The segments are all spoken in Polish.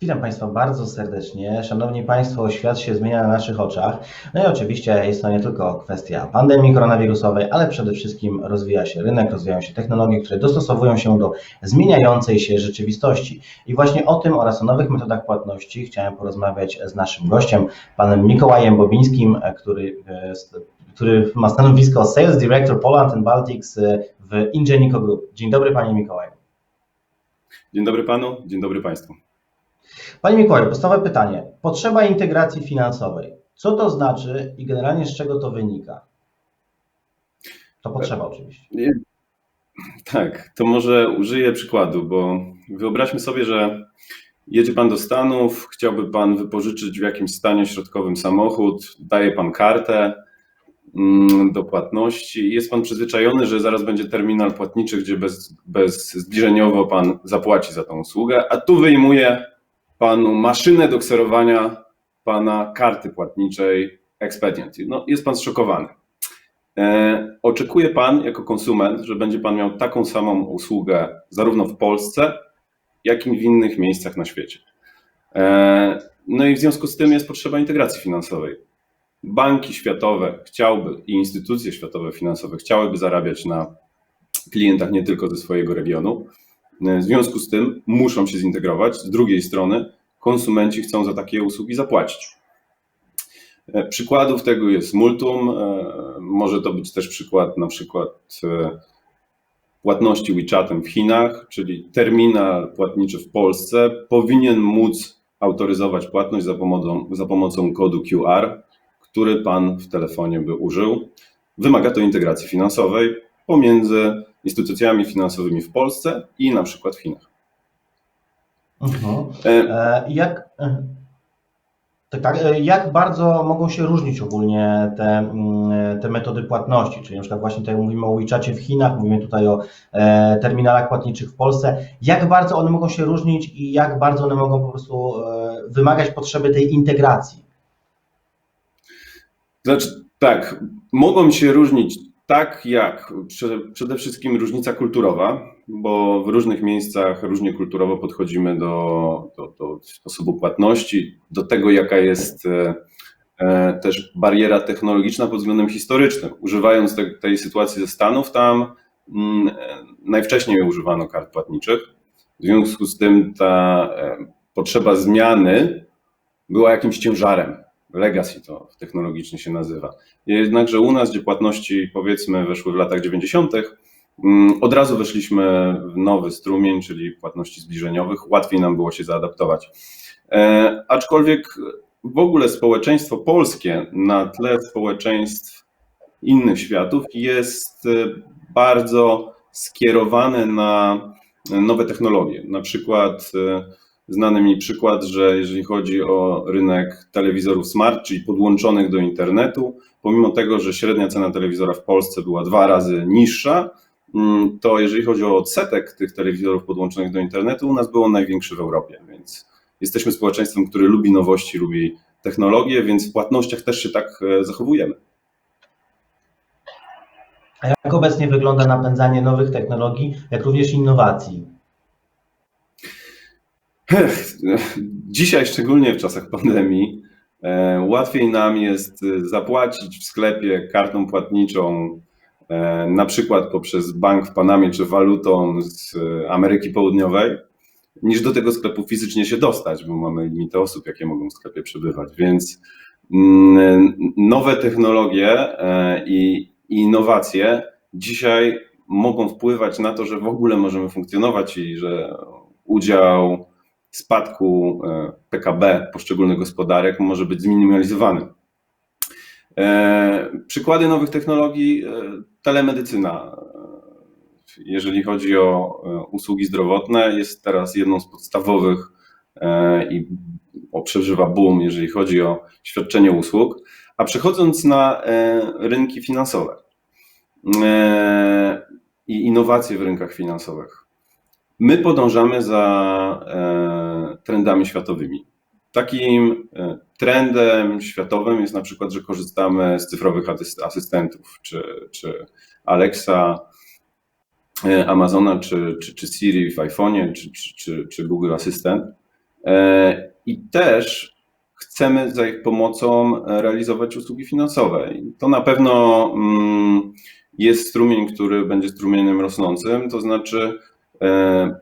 Witam Państwa bardzo serdecznie. Szanowni Państwo, świat się zmienia na naszych oczach. No i oczywiście jest to nie tylko kwestia pandemii koronawirusowej, ale przede wszystkim rozwija się rynek, rozwijają się technologie, które dostosowują się do zmieniającej się rzeczywistości. I właśnie o tym oraz o nowych metodach płatności chciałem porozmawiać z naszym gościem, panem Mikołajem Bobińskim, który, e, który ma stanowisko Sales Director Poland and Baltics e, w Ingenico Group. Dzień dobry Panie Mikołaju. Dzień dobry Panu, dzień dobry Państwu. Panie Mikołaju, podstawowe pytanie. Potrzeba integracji finansowej. Co to znaczy i generalnie z czego to wynika? To potrzeba oczywiście. Tak, to może użyję przykładu, bo wyobraźmy sobie, że jedzie Pan do Stanów, chciałby Pan wypożyczyć w jakimś stanie środkowym samochód, daje Pan kartę mm, do płatności i jest Pan przyzwyczajony, że zaraz będzie terminal płatniczy, gdzie bez, bez zbliżeniowo Pan zapłaci za tą usługę, a tu wyjmuje panu maszynę do kserowania pana karty płatniczej Expedient. No, jest pan zszokowany. E, oczekuje pan jako konsument, że będzie pan miał taką samą usługę zarówno w Polsce, jak i w innych miejscach na świecie. E, no i w związku z tym jest potrzeba integracji finansowej. Banki światowe chciałby i instytucje światowe finansowe chciałyby zarabiać na klientach nie tylko ze swojego regionu, w związku z tym muszą się zintegrować. Z drugiej strony konsumenci chcą za takie usługi zapłacić. E, przykładów tego jest multum. E, może to być też przykład na przykład e, płatności WeChatem w Chinach, czyli terminal płatniczy w Polsce powinien móc autoryzować płatność za pomocą, za pomocą kodu QR, który Pan w telefonie by użył. Wymaga to integracji finansowej pomiędzy instytucjami finansowymi w Polsce i na przykład w Chinach. Mhm. E, jak, e, tak, tak, e, jak bardzo mogą się różnić ogólnie te, mm, te metody płatności? Czyli na przykład właśnie tutaj mówimy o WeChacie w Chinach, mówimy tutaj o terminalach płatniczych w Polsce. Jak bardzo one mogą się różnić i jak bardzo one mogą po prostu wymagać potrzeby tej integracji? Znaczy, tak, mogą się różnić tak jak przede wszystkim różnica kulturowa, bo w różnych miejscach różnie kulturowo podchodzimy do, do, do sposobu płatności, do tego, jaka jest e, e, też bariera technologiczna pod względem historycznym. Używając te, tej sytuacji ze Stanów, tam mm, e, najwcześniej używano kart płatniczych. W związku z tym ta potrzeba zmiany była jakimś ciężarem legacy to technologicznie się nazywa. Jednakże u nas, gdzie płatności powiedzmy weszły w latach 90., mm, od razu weszliśmy w nowy strumień, czyli płatności zbliżeniowych, łatwiej nam było się zaadaptować. E, aczkolwiek w ogóle społeczeństwo polskie na tle społeczeństw innych światów jest e, bardzo skierowane na nowe technologie. Na przykład e, Znany mi przykład, że jeżeli chodzi o rynek telewizorów smart, czyli podłączonych do internetu, pomimo tego, że średnia cena telewizora w Polsce była dwa razy niższa, mm, to jeżeli chodzi o odsetek tych telewizorów podłączonych do internetu, u nas było największy w Europie, więc jesteśmy społeczeństwem, które lubi nowości, lubi technologie, więc w płatnościach też się tak e, zachowujemy. A jak obecnie wygląda napędzanie nowych technologii, jak również innowacji? Dzisiaj, szczególnie w czasach pandemii, e, łatwiej nam jest e, zapłacić w sklepie kartą płatniczą, e, na przykład poprzez bank w Panamie czy walutą z Ameryki Południowej, niż do tego sklepu fizycznie się dostać, bo mamy limity osób, jakie mogą w sklepie przebywać. Więc mm, nowe technologie i innowacje dzisiaj mogą wpływać na to, że w ogóle możemy funkcjonować i że udział spadku e, PKB poszczególnych gospodarek może być zminimalizowany. E, przykłady nowych technologii, e, telemedycyna. Jeżeli chodzi o usługi zdrowotne, jest teraz jedną z podstawowych i przeżywa boom, jeżeli chodzi o świadczenie usług. A przechodząc na rynki finansowe i innowacje w rynkach finansowych, My podążamy za e, trendami światowymi. Takim e, trendem światowym jest na przykład, że korzystamy z cyfrowych asystentów, czy, czy Alexa, e, Amazona, czy, czy, czy Siri w iPhone'ie, czy, czy, czy, Google Asystent. E, I też chcemy za ich pomocą realizować usługi finansowe. I to na pewno mm, jest strumień, który będzie strumieniem rosnącym, to znaczy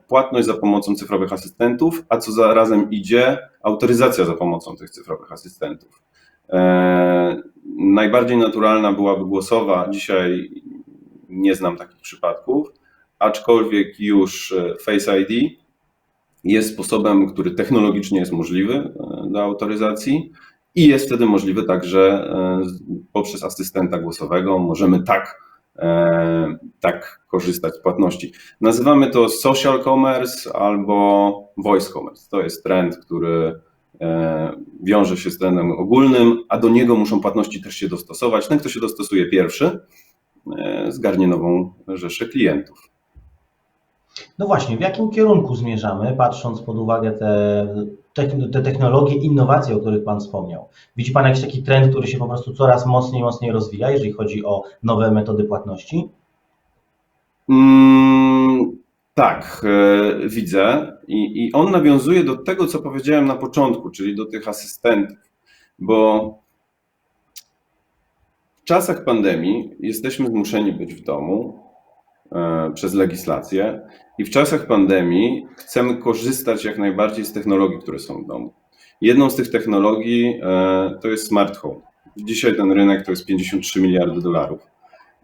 płatność za pomocą cyfrowych asystentów, a co zarazem idzie, autoryzacja za pomocą tych cyfrowych asystentów. E, Najbardziej naturalna byłaby głosowa. Dzisiaj nie znam takich przypadków, aczkolwiek już e, Face ID jest sposobem, który technologicznie jest możliwy e, do autoryzacji i jest wtedy możliwy także e, poprzez asystenta głosowego. Możemy tak, e, tak korzystać z płatności. Nazywamy to social commerce albo voice commerce. To jest trend, który e, wiąże się z trendem ogólnym, a do niego muszą płatności też się dostosować. Ten, kto się dostosuje pierwszy, e, zgarnie nową rzeszę klientów. No właśnie, w jakim kierunku zmierzamy, patrząc pod uwagę te, te technologie, innowacje, o których Pan wspomniał? Widzi Pan jakiś taki trend, który się po prostu coraz mocniej, mocniej rozwija, jeżeli chodzi o nowe metody płatności? Mm, tak, e, widzę. I, I on nawiązuje do tego, co powiedziałem na początku, czyli do tych asystentów, bo w czasach pandemii jesteśmy zmuszeni być w domu przez legislację i w czasach pandemii chcemy korzystać jak najbardziej z technologii, które są w domu. Jedną z tych technologii e, to jest smart home. Dzisiaj ten rynek to jest 53 miliardy dolarów.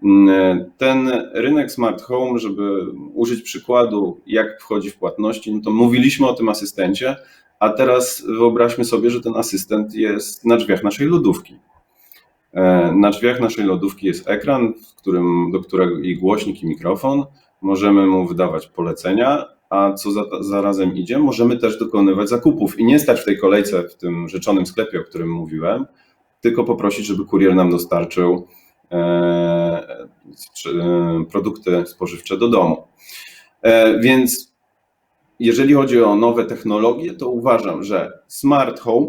Mm, Ten rynek smart home, żeby użyć przykładu, jak wchodzi w płatności, no to mówiliśmy o tym asystencie, a teraz wyobraźmy sobie, że ten asystent jest na drzwiach naszej lodówki. E, Na drzwiach naszej lodówki jest ekran, w którym, do którego i głośnik, i mikrofon. Możemy mu wydawać polecenia, a co za, zarazem idzie, możemy też dokonywać zakupów i nie stać w tej kolejce w tym rzeczonym sklepie, o którym mówiłem, tylko poprosić, żeby kurier nam dostarczył e, e, produkty spożywcze do domu. E, Więc jeżeli chodzi o nowe technologie, to uważam, że smart home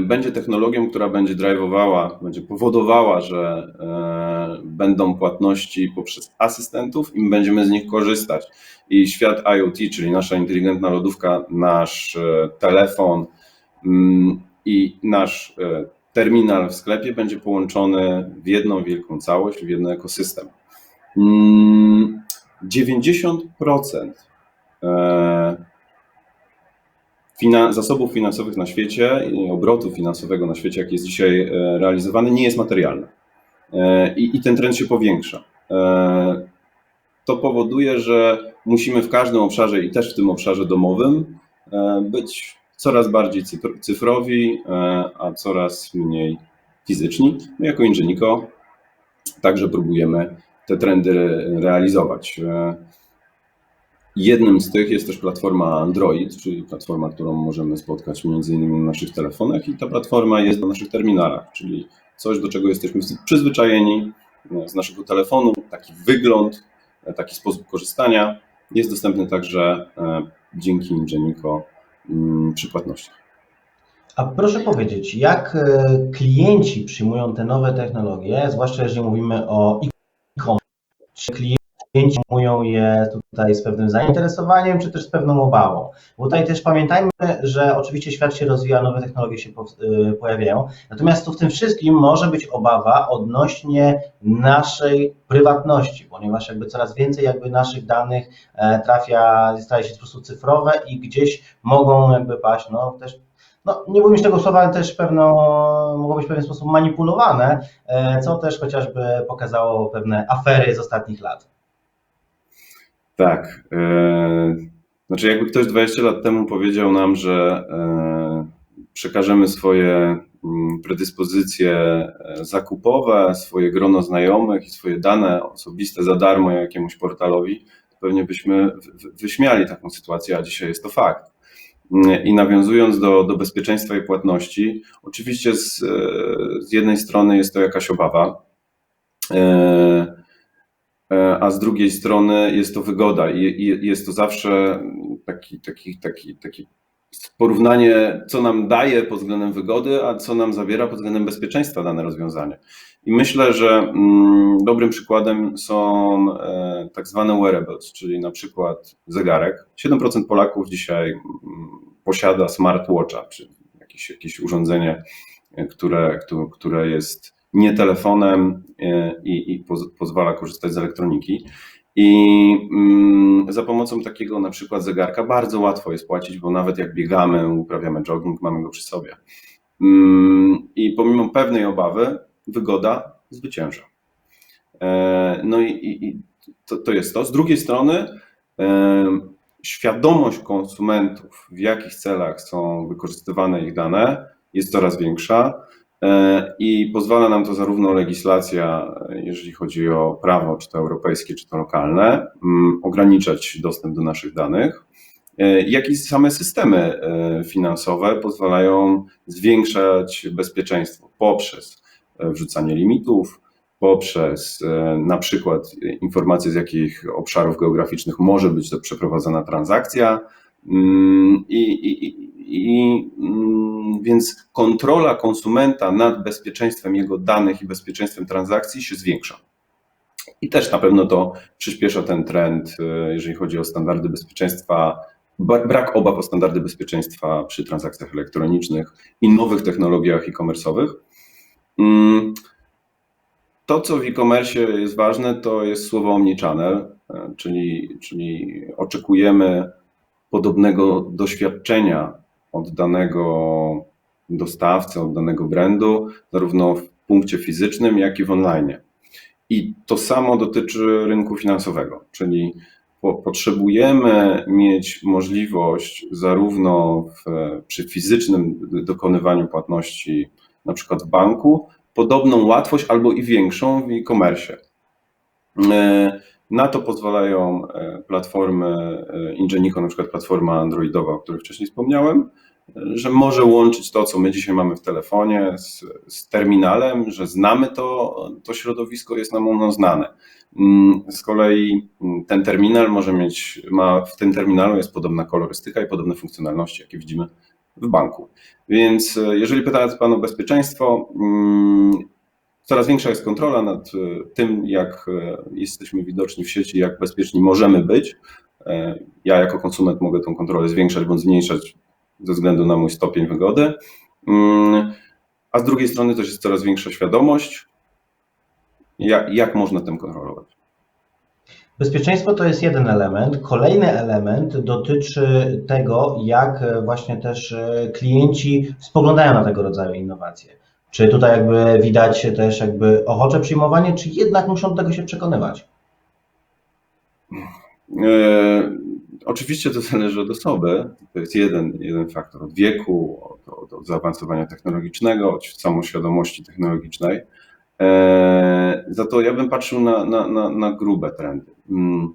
będzie technologią, która będzie drivowała, będzie powodowała, że e, będą płatności poprzez asystentów i będziemy z nich korzystać. I świat IoT, czyli nasza inteligentna lodówka, nasz e, telefon mm, i nasz e, terminal w sklepie będzie połączony w jedną wielką całość, w jeden ekosystem. Mm, 90% zasobów finansowych na świecie obrotu finansowego na świecie, jak jest dzisiaj e, realizowany, nie jest materialny. E, I, I ten trend się powiększa. E, To powoduje, że musimy w każdym obszarze i też w tym obszarze domowym być coraz bardziej cyfr- cyfrowi, a coraz mniej fizyczni. My jako Ingeniko także próbujemy te trendy re- realizować. Jednym z tych jest też platforma Android, czyli platforma, którą możemy spotkać między innymi na naszych telefonach i ta platforma jest na naszych terminalach, czyli coś, do czego jesteśmy przyzwyczajeni e, z naszego telefonu, taki wygląd, e, taki sposób korzystania jest dostępny także e, dzięki Ingenico mm, przy płatnościach. A proszę powiedzieć, jak e, klienci przyjmują te nowe technologie, zwłaszcza jeżeli mówimy o e-commerce? Czy klienci przyjmują je tutaj z pewnym zainteresowaniem, czy też z pewną obawą? Bo tutaj też pamiętajmy, że oczywiście świat się rozwija, nowe technologie się e, pojawiają, natomiast tu w tym wszystkim może być obawa odnośnie naszej prywatności, ponieważ jakby coraz więcej jakby naszych danych e, trafia, staje się po prostu cyfrowe i gdzieś mogą jakby paść, no też no, nie bójmy się tego słowa, ale też pewno, mogą być w pewien sposób manipulowane, e, co też chociażby pokazało pewne afery z ostatnich lat. Tak. e, Znaczy, jakby ktoś 20 lat temu powiedział nam, że e, przekażemy swoje mm, predyspozycje e, zakupowe, swoje grono znajomych i swoje dane osobiste za darmo jakiemuś portalowi, to pewnie byśmy wyśmiali taką sytuację, a dzisiaj jest to fakt. Mm, I nawiązując do, do bezpieczeństwa i płatności, oczywiście z, z jednej strony jest to jakaś obawa, a z drugiej strony jest to wygoda i jest to zawsze taki, taki, taki, taki porównanie, co nam daje pod względem wygody, a co nam zabiera pod względem bezpieczeństwa dane rozwiązanie. I myślę, że mm, dobrym przykładem są e, tak zwane wearables, czyli na przykład zegarek. 7% Polaków dzisiaj mm, posiada smartwatcha, czy jakieś, jakieś urządzenie, które, które jest nie telefonem i, i poz, pozwala korzystać z elektroniki. I mm, za pomocą takiego na przykład zegarka bardzo łatwo jest płacić, bo nawet jak biegamy, uprawiamy jogging, mamy go przy sobie. Mm, I pomimo pewnej obawy, wygoda zwycięża. E, no i, i to, to jest to. Z drugiej strony, e, świadomość konsumentów, w jakich celach są wykorzystywane ich dane, jest coraz większa. E, I pozwala nam to zarówno legislacja, jeżeli chodzi o prawo, czy to europejskie, czy to lokalne, mm, ograniczać dostęp do naszych danych, e, jak i same systemy e, finansowe pozwalają zwiększać bezpieczeństwo poprzez wrzucanie limitów, poprzez na przykład informacje, z jakich obszarów geograficznych może być przeprowadzona transakcja. Mm, I, i, i mm, więc kontrola konsumenta nad bezpieczeństwem jego danych i bezpieczeństwem transakcji się zwiększa. I też na pewno to przyspiesza ten trend, e, jeżeli chodzi o standardy bezpieczeństwa, brak obaw o standardy bezpieczeństwa przy transakcjach elektronicznych i nowych technologiach e-commerce'owych. Mm, to, co w e-commerce jest ważne, to jest słowo omnichannel, e, czyli, czyli oczekujemy podobnego doświadczenia od danego dostawcy, od danego brandu, zarówno w punkcie fizycznym, jak i w online. I to samo dotyczy rynku finansowego, czyli po, potrzebujemy mieć możliwość zarówno w, przy fizycznym dokonywaniu płatności, na przykład w banku, podobną łatwość albo i większą w e-commerce. E, na to pozwalają e, platformy e, Ingenico, na przykład platforma androidowa, o której wcześniej wspomniałem, że może łączyć to, co my dzisiaj mamy w telefonie z, z terminalem, że znamy to, to środowisko jest nam ono znane. Mm, z kolei mm, ten terminal może mieć, ma, w tym terminalu jest podobna kolorystyka i podobne funkcjonalności, jakie widzimy w banku. Więc e, jeżeli pytać Pan o bezpieczeństwo, mm, coraz większa jest kontrola nad e, tym, jak e, jesteśmy widoczni w sieci, jak bezpieczni możemy być. Ja jako konsument mogę tą kontrolę zwiększać bądź zmniejszać ze względu na mój stopień wygody. Mm, a z drugiej strony też jest coraz większa świadomość, jak, jak można tym kontrolować. Bezpieczeństwo to jest jeden element. Kolejny element dotyczy tego, jak właśnie też e, klienci spoglądają na tego rodzaju innowacje. Czy tutaj jakby widać też jakby ochocze przyjmowanie, czy jednak muszą tego się przekonywać? E, Oczywiście to zależy od osoby, to jest jeden, jeden faktor, od wieku, od, od zaawansowania technologicznego, od samoświadomości technologicznej. E, za to ja bym patrzył na, na, na, na grube trendy. Mm,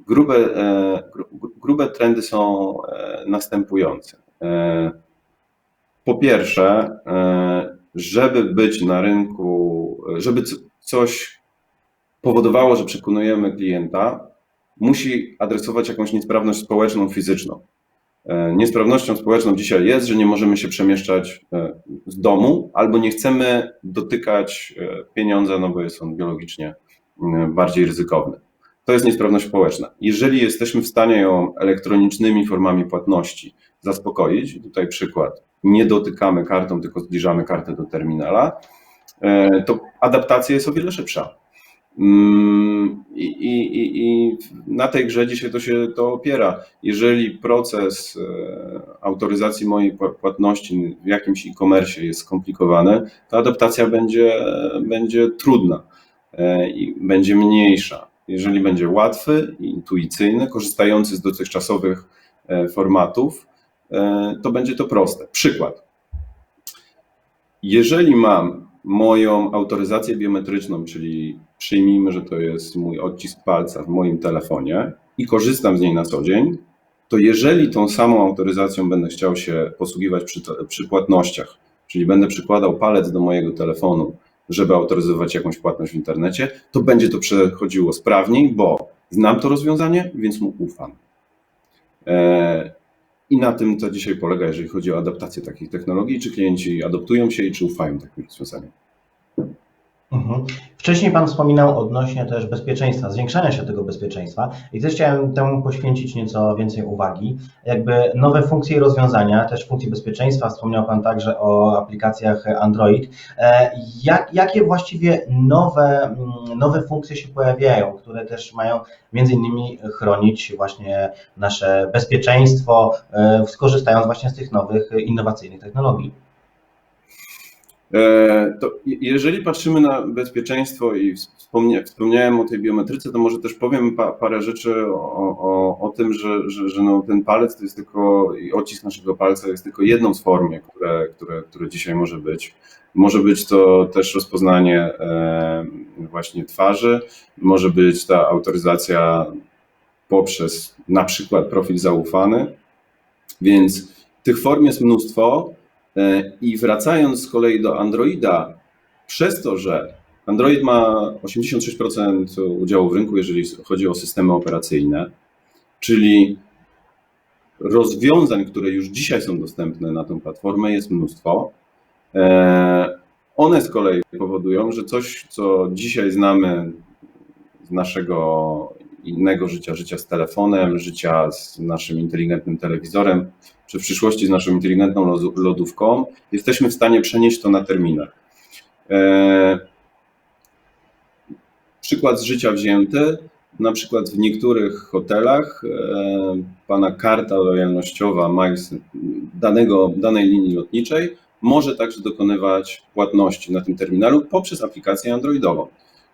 grube, e, grube trendy są e, następujące. E, po pierwsze, e, żeby być na rynku, żeby coś powodowało, że przekonujemy klienta, musi adresować jakąś niesprawność społeczną, fizyczną. E, niesprawnością społeczną dzisiaj jest, że nie możemy się przemieszczać e, z domu albo nie chcemy dotykać e, pieniądza, no bo jest on biologicznie bardziej ryzykowny. To jest niesprawność społeczna. Jeżeli jesteśmy w stanie ją elektronicznymi formami płatności zaspokoić, tutaj przykład, nie dotykamy kartą, tylko zbliżamy kartę do terminala, to adaptacja jest o wiele szybsza. Mm, I, i, I, na tej grze dzisiaj to się to opiera. Jeżeli proces e, autoryzacji mojej płatności w jakimś e-commerce jest skomplikowany, to adaptacja będzie, będzie trudna e, i będzie mniejsza. Jeżeli będzie łatwy, intuicyjny, korzystający z dotychczasowych e, formatów, to będzie to proste. Przykład. Jeżeli mam moją autoryzację biometryczną, czyli przyjmijmy, że to jest mój odcisk palca w moim telefonie i korzystam z niej na co dzień, to jeżeli tą samą autoryzacją będę chciał się posługiwać przy, przy płatnościach, czyli będę przykładał palec do mojego telefonu, żeby autoryzować jakąś płatność w internecie, to będzie to przechodziło sprawniej, bo znam to rozwiązanie, więc mu ufam. E, I na tym to dzisiaj polega, jeżeli chodzi o adaptację takich technologii, czy klienci adoptują się i czy ufają takim rozwiązaniom. Mhm. Wcześniej Pan wspominał odnośnie też bezpieczeństwa, zwiększania się tego bezpieczeństwa i też chciałem temu poświęcić nieco więcej uwagi. Jakby nowe funkcje i rozwiązania, też funkcje bezpieczeństwa, wspomniał Pan także o aplikacjach Android. E, Jak, jakie właściwie nowe, mm, nowe funkcje się pojawiają, które też mają między innymi chronić właśnie nasze bezpieczeństwo, e, skorzystając właśnie z tych nowych innowacyjnych technologii? E, To je- jeżeli patrzymy na bezpieczeństwo i wspomnia, wspomniałem o tej biometryce, to może też powiem pa, parę rzeczy o, o, o tym, że, że, że no ten palec to jest tylko, i odcisk naszego palca jest tylko jedną z form, które, które, które dzisiaj może być. Może być to też rozpoznanie e, właśnie twarzy, może być ta autoryzacja poprzez na przykład profil zaufany, więc tych form jest mnóstwo. E, I wracając z kolei do Androida, przez to, że Android ma 86% udziału w rynku, jeżeli chodzi o systemy operacyjne, czyli rozwiązań, które już dzisiaj są dostępne na tę platformę, jest mnóstwo. E, One z kolei powodują, że coś, co dzisiaj znamy z naszego innego życia, życia z telefonem, życia z naszym inteligentnym telewizorem, czy w przyszłości z naszą inteligentną lodówką, jesteśmy w stanie przenieść to na terminal. E, Przykład z życia wzięty, na przykład w niektórych hotelach e, pana karta lojalnościowa Miles danego, danej linii lotniczej może także dokonywać płatności na tym terminalu poprzez aplikację androidową.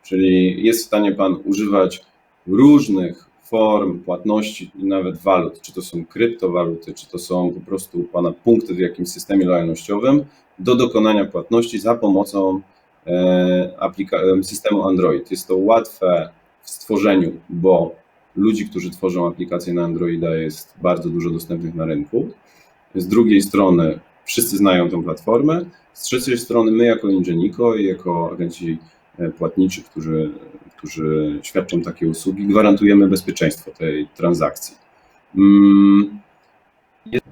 Czyli jest w stanie pan używać różnych form płatności i nawet walut, czy to są kryptowaluty, czy to są po prostu pana punkty w jakimś systemie lojalnościowym, do dokonania płatności za pomocą e, e, systemu Android. Jest to łatwe w stworzeniu, bo ludzi, którzy tworzą aplikacje na Androida jest bardzo dużo dostępnych na rynku. Z drugiej strony wszyscy znają tę platformę, z trzeciej strony my jako Ingenico i jako agenci e, płatniczy, którzy, którzy świadczą takie usługi, gwarantujemy bezpieczeństwo tej transakcji. Mm,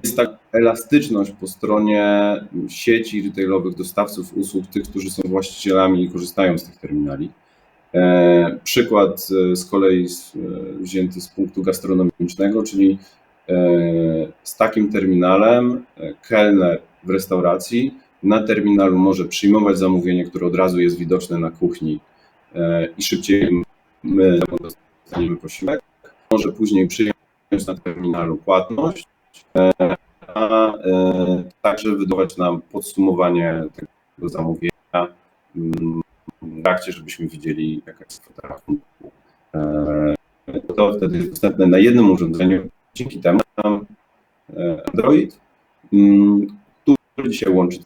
Jest tak elastyczność po stronie sieci retailowych, dostawców usług, tych, którzy są właścicielami i korzystają z tych terminali. E, Przykład e, z kolei e, wzięty z punktu gastronomicznego, czyli z takim terminalem kelner w restauracji na terminalu może przyjmować zamówienie, które od razu jest widoczne na kuchni i szybciej my dostaniemy posiłek. Może później przyjąć na terminalu płatność, e, a e, także wydawać nam podsumowanie tego zamówienia mm, w trakcie, żebyśmy widzieli, jaka jest kwota rachunku. E, To wtedy jest dostępne na jednym urządzeniu. Dzięki temu e, Android, mm, który dzisiaj łączy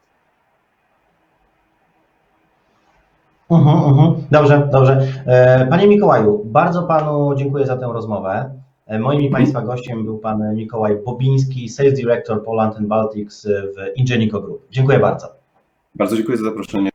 Mhm, mhm. Dobrze, dobrze. E, Panie Mikołaju, bardzo Panu dziękuję za tę rozmowę. E, Moim i Państwa gościem był Pan Mikołaj Bobiński, Sales Director Poland and Baltics w Ingenico Group. Dziękuję bardzo. Bardzo dziękuję za zaproszenie.